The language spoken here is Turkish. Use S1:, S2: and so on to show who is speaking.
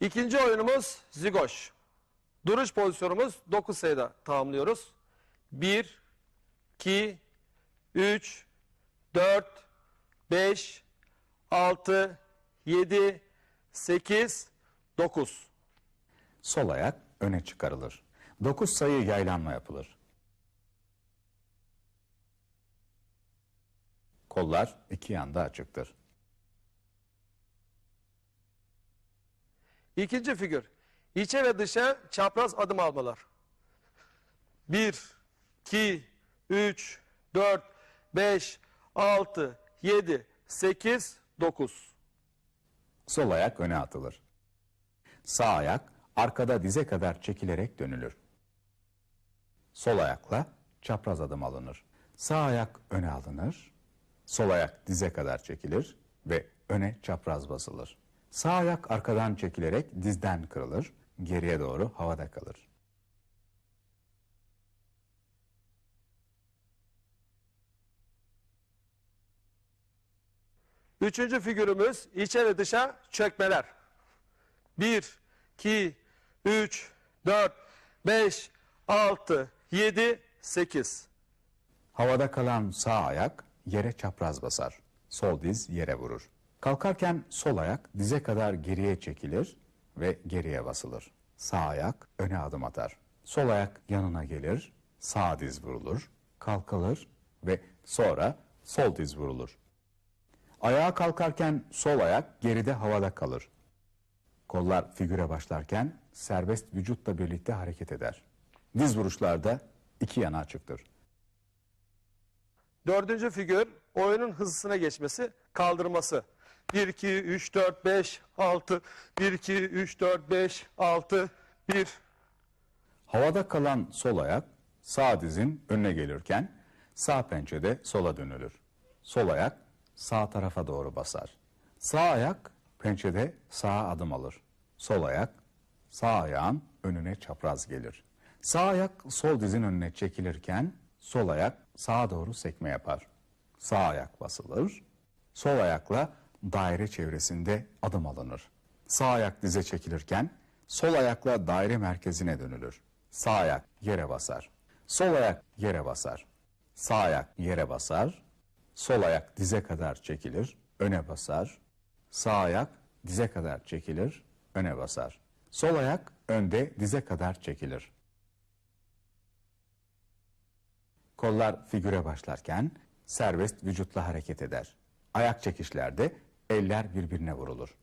S1: İkinci oyunumuz zigoş. Duruş pozisyonumuz 9 sayıda tamamlıyoruz. 1, 2, 3, 4, 5, 6, 7, 8, 9.
S2: Sol ayak öne çıkarılır. 9 sayı yaylanma yapılır. Kollar iki yanda açıktır.
S1: İkinci figür. İçe ve dışa çapraz adım almalar. 1, 2, 3, 4, 5, 6, 7, 8, 9.
S2: Sol ayak öne atılır. Sağ ayak arkada dize kadar çekilerek dönülür. Sol ayakla çapraz adım alınır. Sağ ayak öne alınır. Sol ayak dize kadar çekilir ve öne çapraz basılır. Sağ ayak arkadan çekilerek dizden kırılır, geriye doğru havada kalır.
S1: Üçüncü figürümüz içe ve dışa çökmeler. 1, 2, 3, 4, 5, 6, 7, 8.
S2: Havada kalan sağ ayak yere çapraz basar. Sol diz yere vurur. Kalkarken sol ayak dize kadar geriye çekilir ve geriye basılır. Sağ ayak öne adım atar. Sol ayak yanına gelir, sağ diz vurulur, kalkılır ve sonra sol diz vurulur. Ayağa kalkarken sol ayak geride havada kalır. Kollar figüre başlarken serbest vücutla birlikte hareket eder. Diz vuruşlarda iki yana açıktır.
S1: Dördüncü figür oyunun hızlısına geçmesi, kaldırması. 1, 2, 3, 4, 5, 6, 1, 2, 3, 4, 5, 6, 1.
S2: Havada kalan sol ayak sağ dizin önüne gelirken sağ pençede sola dönülür. Sol ayak sağ tarafa doğru basar. Sağ ayak pençede sağa adım alır. Sol ayak sağ ayağın önüne çapraz gelir. Sağ ayak sol dizin önüne çekilirken sol ayak sağa doğru sekme yapar. Sağ ayak basılır. Sol ayakla daire çevresinde adım alınır. Sağ ayak dize çekilirken sol ayakla daire merkezine dönülür. Sağ ayak yere basar. Sol ayak yere basar. Sağ ayak yere basar. Sol ayak dize kadar çekilir, öne basar. Sağ ayak dize kadar çekilir, öne basar. Sol ayak önde dize kadar çekilir. Kollar figüre başlarken serbest vücutla hareket eder. Ayak çekişlerde eller birbirine vurulur.